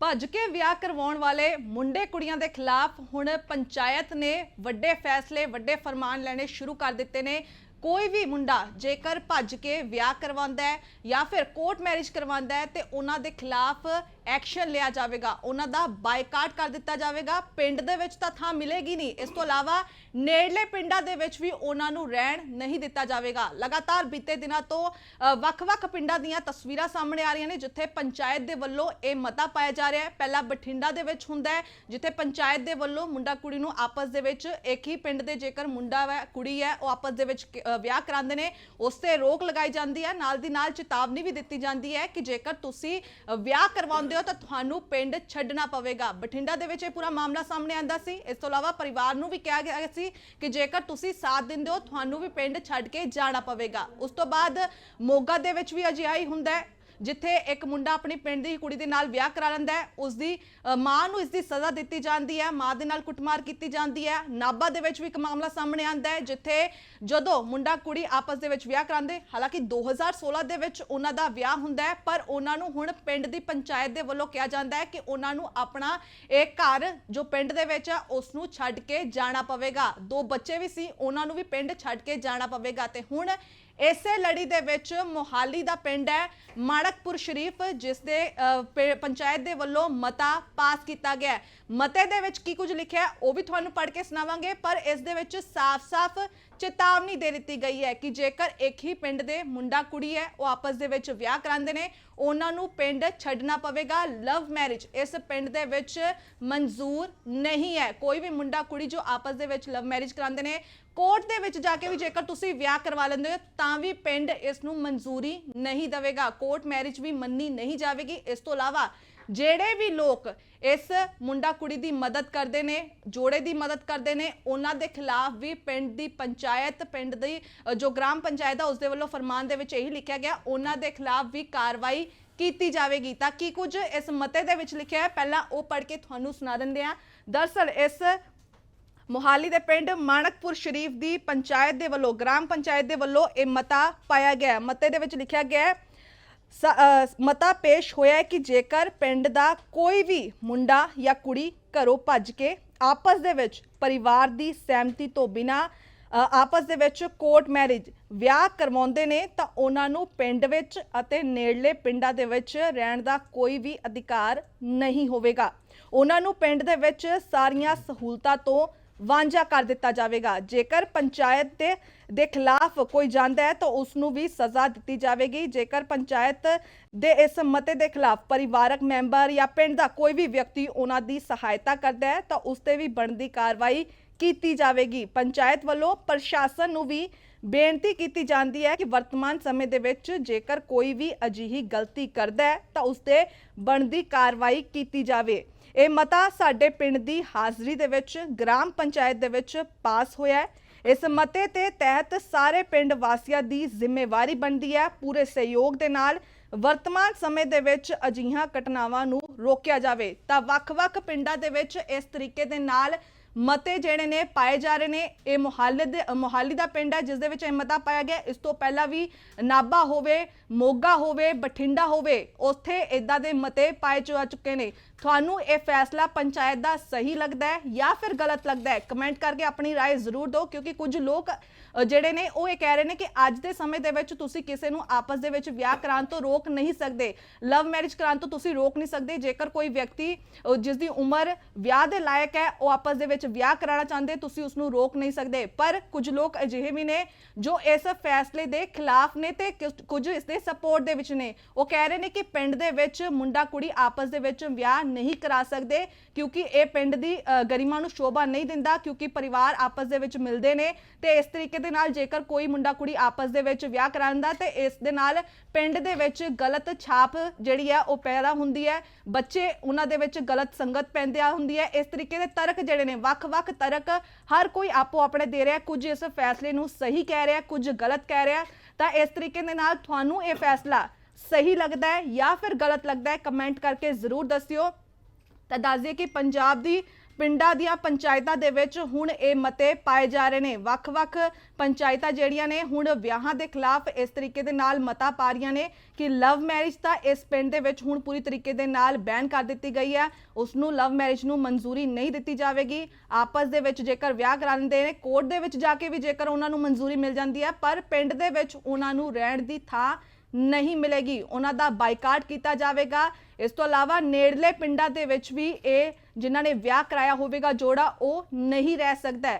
ਭੱਜ ਕੇ ਵਿਆਹ ਕਰਵਾਉਣ ਵਾਲੇ ਮੁੰਡੇ ਕੁੜੀਆਂ ਦੇ ਖਿਲਾਫ ਹੁਣ ਪੰਚਾਇਤ ਨੇ ਵੱਡੇ ਫੈਸਲੇ, ਵੱਡੇ ਫਰਮਾਨ ਲੈਣੇ ਸ਼ੁਰੂ ਕਰ ਦਿੱਤੇ ਨੇ। ਕੋਈ ਵੀ ਮੁੰਡਾ ਜੇਕਰ ਭੱਜ ਕੇ ਵਿਆਹ ਕਰਵਾਉਂਦਾ ਹੈ ਜਾਂ ਫਿਰ ਕੋਰਟ ਮੈਰਿਜ ਕਰਵਾਉਂਦਾ ਹੈ ਤੇ ਉਹਨਾਂ ਦੇ ਖਿਲਾਫ ਐਕਸ਼ਨ ਲਿਆ ਜਾਵੇਗਾ। ਉਹਨਾਂ ਦਾ ਬਾਈਕਾਟ ਕਰ ਦਿੱਤਾ ਜਾਵੇਗਾ। ਪਿੰਡ ਦੇ ਵਿੱਚ ਤਾਂ ਥਾਂ ਮਿਲੇਗੀ ਨਹੀਂ। ਇਸ ਤੋਂ ਇਲਾਵਾ ਨੇੜਲੇ ਪਿੰਡਾਂ ਦੇ ਵਿੱਚ ਵੀ ਉਹਨਾਂ ਨੂੰ ਰਹਿਣ ਨਹੀਂ ਦਿੱਤਾ ਜਾਵੇਗਾ। ਲਗਾਤਾਰ ਬੀਤੇ ਦਿਨਾਂ ਤੋਂ ਵੱਖ-ਵੱਖ ਪਿੰਡਾਂ ਦੀਆਂ ਤਸਵੀਰਾਂ ਸਾਹਮਣੇ ਆ ਰਹੀਆਂ ਨੇ, ਜਿੱਥੇ ਪੰਚਾਇਤ ਦੇ ਵੱਲੋਂ ਇਹ ਮਤਾ ਪਾਇਆ ਜਾ ਰਿਹਾ ਹੈ। ਪਹਿਲਾਂ ਬਠਿੰਡਾ ਦੇ ਵਿੱਚ ਹੁੰਦਾ ਹੈ, ਜਿੱਥੇ ਪੰਚਾਇਤ ਦੇ ਵੱਲੋਂ ਮੁੰਡਾ ਕੁੜੀ ਨੂੰ ਆਪਸ ਦੇ ਵਿੱਚ ਇੱਕ ਹੀ ਪਿੰਡ ਦੇ ਜੇਕਰ ਮੁੰਡਾ ਹੈ ਕੁੜੀ ਹੈ, ਉਹ ਆਪਸ ਦੇ ਵਿੱਚ ਵਿਆਹ ਕਰਾਉਂਦੇ ਨੇ। ਉਸ ਤੇ ਰੋਕ ਲਗਾਈ ਜਾਂਦੀ ਹੈ। ਨਾਲ ਦੀ ਨਾਲ ਚੇਤਾਵਨੀ ਵੀ ਦਿੱਤੀ ਜਾਂਦੀ ਹੈ ਕਿ ਜੇਕਰ ਤੁਸੀਂ ਵਿਆਹ ਕਰਵਾਉਂਦੇ ਹੋ ਤਾਂ ਤੁਹਾਨੂੰ ਪਿੰਡ ਛੱਡਣਾ ਪਵੇਗਾ। ਬਠਿੰਡਾ ਦੇ ਵਿੱਚ ਇਹ ਪੂਰਾ ਮਾਮਲਾ ਸਾਹਮਣੇ ਆਂਦਾ ਸੀ। ਇਸ ਤੋਂ ਇਲਾਵਾ ਪਰਿਵਾਰ ਨੂੰ ਵੀ ਕਿਹਾ ਗਿਆ ਸੀ ਕਿ ਜੇਕਰ ਤੁਸੀਂ ਸਾਥ ਦਿੰਦੇ ਹੋ, ਤੁਹਾਨੂੰ ਵੀ ਪਿੰਡ ਛੱਡ ਕੇ ਜਾਣਾ ਪਵੇਗਾ। ਉਸ ਤੋਂ ਬਾਅਦ ਮੋਗਾ ਦੇ ਵਿੱਚ ਵੀ ਅਜਿਹਾ ਹੀ ਹੁੰਦਾ ਹੈ। ਜਿੱਥੇ ਇੱਕ ਮੁੰਡਾ ਆਪਣੀ ਪਿੰਡ ਦੀ ਕੁੜੀ ਦੇ ਨਾਲ ਵਿਆਹ ਕਰਾ ਲੈਂਦਾ ਹੈ ਉਸ ਦੀ ਮਾਂ ਨੂੰ ਇਸ ਦੀ ਸਜ਼ਾ ਦਿੱਤੀ ਜਾਂਦੀ ਹੈ, ਮਾਂ ਦੇ ਨਾਲ ਕੁੱਟਮਾਰ ਕੀਤੀ ਜਾਂਦੀ ਹੈ। ਨਾਬਾ ਦੇ ਵਿੱਚ ਵੀ ਇੱਕ ਮਾਮਲਾ ਸਾਹਮਣੇ ਆਂਦਾ ਹੈ, ਜਿੱਥੇ ਜਦੋਂ ਮੁੰਡਾ ਕੁੜੀ ਆਪਸ ਦੇ ਵਿੱਚ ਵਿਆਹ ਕਰਾਉਂਦੇ, ਹਾਲਾਂਕਿ 2016 ਦੇ ਵਿੱਚ ਉਹਨਾਂ ਦਾ ਵਿਆਹ ਹੁੰਦਾ ਹੈ, ਪਰ ਉਹਨਾਂ ਨੂੰ ਹੁਣ ਪਿੰਡ ਦੀ ਪੰਚਾਇਤ ਦੇ ਵੱਲੋਂ ਕਿਹਾ ਜਾਂਦਾ ਹੈ ਕਿ ਉਹਨਾਂ ਨੂੰ ਆਪਣਾ ਇਹ ਘਰ ਜੋ ਪਿੰਡ ਦੇ ਵਿੱਚ ਆ, ਉਸ ਨੂੰ ਛੱਡ ਕੇ ਜਾਣਾ ਪਵੇਗਾ। ਦੋ ਬੱਚੇ ਵੀ ਸੀ, ਉਹਨਾਂ ਨੂੰ ਵੀ ਪਿੰਡ ਛੱਡ ਕੇ ਜਾਣਾ ਪਵੇਗਾ। ਤੇ ਹੁਣ ਇਸੇ ਲੜੀ ਦੇ ਵਿੱਚ ਮੋਹਾਲੀ ਦਾ ਪਿੰਡ ਹੈ ਮਾਣਕਪੁਰ ਸ਼ਰੀਫ, ਜਿਸ ਦੇ ਪ- ਪੰਚਾਇਤ ਦੇ ਵੱਲੋਂ ਮਤਾ ਪਾਸ ਕੀਤਾ ਗਿਆ ਮਤੇ ਦੇ ਵਿੱਚ ਕੀ ਕੁਝ ਲਿਖਿਆ ਉਹ ਵੀ ਤੁਹਾਨੂੰ ਪੜ੍ਹ ਕੇ ਸੁਣਾਵਾਂਗੇ, ਪਰ ਇਸ ਦੇ ਵਿੱਚ ਸਾਫ਼-ਸਾਫ਼ ਚੇਤਾਵਨੀ ਦੇ ਦਿੱਤੀ ਗਈ ਹੈ ਕਿ ਜੇਕਰ ਇੱਕ ਹੀ ਪਿੰਡ ਦੇ ਮੁੰਡਾ ਕੁੜੀ ਹੈ, ਉਹ ਆਪਸ ਦੇ ਵਿੱਚ ਵਿਆਹ ਕਰਾਉਂਦੇ ਨੇ, ਉਹਨਾਂ ਨੂੰ ਪਿੰਡ ਛੱਡਣਾ ਪਵੇਗਾ, ਲਵ ਮੈਰਿਜ। ਇਸ ਪਿੰਡ ਦੇ ਵਿੱਚ ਮਨਜ਼ੂਰ ਨਹੀਂ ਹੈ। ਕੋਈ ਵੀ ਮੁੰਡਾ ਕੁੜੀ ਜੋ ਆਪਸ ਦੇ ਵਿੱਚ ਲਵ ਮੈਰਿਜ ਕਰਾਉਂਦੇ ਨੇ, ਕੋਰਟ ਦੇ ਵਿੱਚ ਜਾ ਕੇ ਵੀ ਜੇਕਰ ਤੁਸੀਂ ਵਿਆਹ ਕਰਵਾ ਲੈਂਦੇ ਹੋ ਤਾਂ ਵੀ ਪਿੰਡ ਇਸ ਨੂੰ ਮਨਜ਼ੂਰੀ ਨਹੀਂ ਦੇਵੇਗਾ। ਕੋਰਟ ਮੈਰਿਜ ਵੀ ਮੰਨੀ ਨਹੀਂ ਜਾਵੇਗੀ। ਇਸ ਤੋਂ ਇਲਾਵਾ ਜਿਹੜੇ ਵੀ ਲੋਕ ਇਸ ਮੁੰਡਾ ਕੁੜੀ ਦੀ ਮਦਦ ਕਰਦੇ ਨੇ, ਜੋੜੇ ਦੀ ਮਦਦ ਕਰਦੇ ਨੇ, ਉਹਨਾਂ ਦੇ ਖਿਲਾਫ ਵੀ ਪਿੰਡ ਦੀ ਪੰਚਾਇਤ, ਪਿੰਡ ਦੀ ਜੋ ਗ੍ਰਾਮ ਪੰਚਾਇਤ ਆ ਉਸ ਦੇ ਵੱਲੋਂ ਫਰਮਾਨ ਦੇ ਵਿੱਚ ਇਹੀ ਲਿਖਿਆ ਗਿਆ, ਉਹਨਾਂ ਦੇ ਖਿਲਾਫ ਵੀ ਕਾਰਵਾਈ ਕੀਤੀ ਜਾਵੇਗੀ। ਤਾਂ ਕੀ ਕੁਝ ਇਸ ਮਤੇ ਦੇ ਵਿੱਚ ਲਿਖਿਆ ਹੈ? ਪਹਿਲਾਂ ਉਹ ਪੜ੍ਹ ਕੇ ਤੁਹਾਨੂੰ ਸੁਣਾ ਦਿੰਦੇ ਆ ਦਰਸਲ ਇਸ ਮੋਹਾਲੀ ਦੇ ਪਿੰਡ ਮਾਣਕਪੁਰ ਸ਼ਰੀਫ ਦੀ ਪੰਚਾਇਤ ਦੇ ਵੱਲੋਂ, ਗ੍ਰਾਮ ਪੰਚਾਇਤ ਦੇ ਵੱਲੋਂ ਇਹ ਮਤਾ ਪਾਇਆ ਗਿਆ ਮਤੇ ਦੇ ਵਿੱਚ ਲਿਖਿਆ ਗਿਆ ਹੈ, ਸ- ਮਤਾ ਪੇਸ਼ ਹੋਇਆ ਹੈ ਕਿ ਜੇਕਰ ਪਿੰਡ ਦਾ ਕੋਈ ਵੀ ਮੁੰਡਾ ਜਾਂ ਕੁੜੀ ਘਰੋਂ ਭੱਜ ਕੇ ਆਪਸ ਦੇ ਵਿੱਚ ਪਰਿਵਾਰ ਦੀ ਸਹਿਮਤੀ ਤੋਂ ਬਿਨਾ ਆਪਸ ਦੇ ਵਿੱਚ ਕੋਰਟ ਮੈਰਿਜ, ਵਿਆਹ ਕਰਵਾਉਂਦੇ ਨੇ, ਤਾਂ ਉਹਨਾਂ ਨੂੰ ਪਿੰਡ ਵਿੱਚ ਅਤੇ ਨੇੜਲੇ ਪਿੰਡਾਂ ਦੇ ਵਿੱਚ ਰਹਿਣ ਦਾ ਕੋਈ ਵੀ ਅਧਿਕਾਰ ਨਹੀਂ ਹੋਵੇਗਾ। ਉਹਨਾਂ ਨੂੰ ਪਿੰਡ ਦੇ ਵਿੱਚ ਸਾਰੀਆਂ ਸਹੂਲਤਾਂ ਤੋਂ ਵਾਂਝਾ ਕਰ ਦਿੱਤਾ ਜਾਵੇਗਾ। ਜੇਕਰ ਪੰਚਾਇਤ ਦੇ ਦੇ ਖਿਲਾਫ ਕੋਈ ਜਾਂਦਾ ਹੈ, ਤਾਂ ਉਸ ਨੂੰ ਵੀ ਸਜ਼ਾ ਦਿੱਤੀ ਜਾਵੇਗੀ। ਜੇਕਰ ਪੰਚਾਇਤ ਦੇ ਇਸ ਮਤੇ ਦੇ ਖਿਲਾਫ ਪਰਿਵਾਰਕ ਮੈਂਬਰ ਜਾਂ ਪਿੰਡ ਦਾ ਕੋਈ ਵੀ ਵਿਅਕਤੀ ਉਹਨਾਂ ਦੀ ਸਹਾਇਤਾ ਕਰਦਾ ਹੈ, ਤਾਂ ਉਸ ਤੇ ਵੀ ਬਣਦੀ ਕਾਰਵਾਈ ਕੀਤੀ ਜਾਵੇਗੀ। ਪੰਚਾਇਤ ਵੱਲੋਂ ਪ੍ਰਸ਼ਾਸਨ ਨੂੰ ਵੀ ਬੇਨਤੀ ਕੀਤੀ ਜਾਂਦੀ ਹੈ ਕਿ ਵਰਤਮਾਨ ਸਮੇਂ ਦੇ ਵਿੱਚ ਜੇਕਰ ਕੋਈ ਵੀ ਅਜਿਹੀ ਗਲਤੀ ਕਰਦਾ ਹੈ, ਤਾਂ ਉਸ ਤੇ ਬਣਦੀ ਕਾਰਵਾਈ ਕੀਤੀ ਜਾਵੇ। ਇਹ ਮਤਾ ਸਾਡੇ ਪਿੰਡ ਦੀ ਹਾਜ਼ਰੀ ਦੇ ਵਿੱਚ, ਗ੍ਰਾਮ ਪੰਚਾਇਤ ਦੇ ਵਿੱਚ ਪਾਸ ਹੋਇਆ ਹੈ। ਇਸ ਮਤੇ ਤੇ ਤਹਿਤ ਸਾਰੇ ਪਿੰਡ ਵਾਸੀਆਂ ਦੀ ਜ਼ਿੰਮੇਵਾਰੀ ਬਣਦੀ ਹੈ। ਪੂਰੇ ਸਹਿਯੋਗ ਦੇ ਨਾਲ ਵਰਤਮਾਨ ਸਮੇਂ ਦੇ ਵਿੱਚ ਅਜਿਹੀਆਂ ਘਟਨਾਵਾਂ ਨੂੰ ਰੋਕਿਆ ਜਾਵੇ ਤਾਂ ਵੱਖ-ਵੱਖ ਪਿੰਡਾਂ ਦੇ ਵਿੱਚ ਇਸ ਤਰੀਕੇ ਦੇ ਨਾਲ ਮਤੇ ਜਿਹੜੇ ਨੇ ਪਾਏ ਜਾ ਰਹੇ ਨੇ ਇਹ ਮੁਹਾਲੀ ਦੇ ਮੁਹਾਲੀ ਦਾ ਪਿੰਡ ਹੈ ਜਿਸ ਦੇ ਵਿੱਚ ਇਹ ਮਤਾ ਪਾਇਆ ਗਿਆ ਇਸ ਤੋਂ ਪਹਿਲਾਂ ਵੀ ਨਾਭਾ ਹੋਵੇ ਮੋਗਾ ਹੋਵੇ ਬਠਿੰਡਾ ਹੋਵੇ ਉੱਥੇ ਇਦਾਂ ਦੇ ਮਤੇ ਪਾਏ ਜਾ ਚੁੱਕੇ ਨੇ ਤੁਹਾਨੂੰ ਇਹ ਫੈਸਲਾ ਪੰਚਾਇਤ ਦਾ ਸਹੀ ਲੱਗਦਾ ਹੈ ਜਾਂ ਫਿਰ ਗਲਤ ਲੱਗਦਾ ਹੈ ਕਮੈਂਟ ਕਰਕੇ ਆਪਣੀ رائے ਜ਼ਰੂਰ ਦਿਓ ਕਿਉਂਕਿ ਕੁਝ ਲੋਕ ਅ, ਜਿਹੜੇ ਨੇ ਉਹ ਇਹ ਕਹਿ ਰਹੇ ਨੇ ਕਿ ਅੱਜ ਦੇ ਸਮੇਂ ਦੇ ਵਿੱਚ ਤੁਸੀਂ ਕਿਸੇ ਨੂੰ ਆਪਸ ਦੇ ਵਿੱਚ ਵਿਆਹ ਕਰਾਉਣ ਤੋਂ ਰੋਕ ਨਹੀਂ ਸਕਦੇ ਲਵ ਮੈਰਿਜ ਕਰਾਉਣ ਤੋਂ ਤੁਸੀਂ ਰੋਕ ਨਹੀਂ ਸਕਦੇ ਜੇਕਰ ਕੋਈ ਵਿਅਕਤੀ ਅ, ਜਿਸ ਦੀ ਉਮਰ ਵਿਆਹ ਦੇ ਲਾਇਕ ਹੈ ਉਹ ਆਪਸ ਦੇ ਵਿੱਚ ਵਿਆਹ ਕਰਾਉਣਾ ਚਾਹੁੰਦੇ, ਤੁਸੀਂ ਉਸ ਨੂੰ ਰੋਕ ਨਹੀਂ ਸਕਦੇ। ਪਰ ਕੁਝ ਲੋਕ ਅਜਿਹੇ ਵੀ ਨੇ ਜੋ ਇਸ ਫੈਸਲੇ ਦੇ ਖਿਲਾਫ ਨੇ ਤੇ ਕੁਝ- ਇਸ ਦੇ ਸਪੋਰਟ ਦੇ ਵਿੱਚ ਨੇ। ਉਹ ਕਹਿ ਰਹੇ ਨੇ ਕਿ ਪਿੰਡ ਦੇ ਵਿੱਚ ਮੁੰਡਾ ਕੁੜੀ ਆਪਸ ਦੇ ਵਿੱਚ ਵਿਆਹ ਨਹੀਂ ਕਰਾ ਸਕਦੇ ਕਿਉਂਕਿ ਇਹ ਪਿੰਡ ਦੀ ਗਰਿਮਾ ਨੂੰ ਸ਼ੋਭਾ ਨਹੀਂ ਦਿੰਦਾ ਕਿਉਂਕਿ ਪਰਿਵਾਰ ਆਪਸ ਦੇ ਵਿੱਚ ਮਿਲਦੇ ਨੇ ਤੇ ਇਸ ਤਰੀਕੇ ਦੇ ਨਾਲ ਜੇਕਰ ਕੋਈ ਮੁੰਡਾ ਕੁੜੀ ਆਪਸ ਦੇ ਵਿੱਚ ਵਿਆਹ ਕਰਾਉਂਦਾ ਤੇ ਇਸ ਦੇ ਨਾਲ ਪਿੰਡ ਦੇ ਵਿੱਚ ਗਲਤ ਛਾਪ ਜਿਹੜੀ ਹੈ ਉਹ ਪੈਦਾ ਹੁੰਦੀ ਹੈ। ਬੱਚੇ ਉਹਨਾਂ ਦੇ ਵਿੱਚ ਗਲਤ ਸੰਗਤ ਪੈਂਦਿਆ ਹੁੰਦੀ ਹੈ। ਇਸ ਤਰੀਕੇ ਦੇ ਤਰਕ ਜਿਹੜੇ ਨੇ ਵੱਖ-ਵੱਖ ਤਰਕ ਹਰ ਕੋਈ ਆਪੋ ਆਪਣੇ ਦੇ ਰਿਹਾ, ਕੁਝ ਇਸ ਫੈਸਲੇ ਨੂੰ ਸਹੀ ਕਹਿ ਰਿਹਾ, ਕੁਝ ਗਲਤ ਕਹਿ ਰਿਹਾ। ਤਾਂ ਇਸ ਤਰੀਕੇ ਦੇ ਨਾਲ ਤੁਹਾਨੂੰ ਇਹ ਫੈਸਲਾ ਸਹੀ ਲੱਗਦਾ ਹੈ ਜਾਂ ਫਿਰ ਗਲਤ ਲੱਗਦਾ ਹੈ, ਕਮੈਂਟ ਕਰਕੇ ਜ਼ਰੂਰ ਦੱਸਿਓ। ਤਾਂ ਦੱਸ ਦਈਏ ਕਿ ਪੰਜਾਬ ਦੀ ਪਿੰਡਾਂ ਦੀਆਂ ਪੰਚਾਇਤਾਂ ਦੇ ਵਿੱਚ ਹੁਣ ਇਹ ਮਤੇ ਪਾਏ ਜਾ ਰਹੇ ਨੇ। ਵੱਖ-ਵੱਖ ਪੰਚਾਇਤਾਂ ਜਿਹੜੀਆਂ ਨੇ ਹੁਣ ਵਿਆਹਾਂ ਦੇ ਖਿਲਾਫ ਇਸ ਤਰੀਕੇ ਦੇ ਨਾਲ ਮਤਾ ਪਾ ਰਹੀਆਂ ਨੇ ਕਿ ਲਵ ਮੈਰਿਜ ਤਾਂ ਇਸ ਪਿੰਡ ਦੇ ਵਿੱਚ ਹੁਣ ਪੂਰੀ ਤਰੀਕੇ ਦੇ ਨਾਲ ਬੈਨ ਕਰ ਦਿੱਤੀ ਗਈ ਹੈ। ਉਸ ਨੂੰ ਲਵ ਮੈਰਿਜ ਨੂੰ ਮਨਜ਼ੂਰੀ ਨਹੀਂ ਦਿੱਤੀ ਜਾਵੇਗੀ। ਆਪਸ ਦੇ ਵਿੱਚ ਜੇਕਰ ਵਿਆਹ ਕਰਾਉਂਦੇ ਨੇ, ਕੋਰਟ ਦੇ ਵਿੱਚ ਜਾ ਕੇ ਵੀ ਜੇਕਰ ਉਹਨਾਂ ਨੂੰ ਮਨਜ਼ੂਰੀ ਮਿਲ ਜਾਂਦੀ ਹੈ, ਪਰ ਪਿੰਡ ਦੇ ਵਿੱਚ ਉਹਨਾਂ ਨੂੰ ਰਹਿਣ ਦੀ ਥਾਂ ਨਹੀਂ ਮਿਲੇਗੀ। ਉਹਨਾਂ ਦਾ ਬਾਈਕਾਟ ਕੀਤਾ ਜਾਵੇਗਾ। ਇਸ ਤੋਂ ਇਲਾਵਾ ਨੇੜਲੇ ਪਿੰਡਾਂ ਦੇ ਵਿੱਚ ਵੀ ਇਹ ਜਿਨ੍ਹਾਂ ਨੇ ਵਿਆਹ ਕਰਾਇਆ ਹੋਵੇਗਾ ਜੋੜਾ, ਉਹ ਨਹੀਂ ਰਹਿ ਸਕਦਾ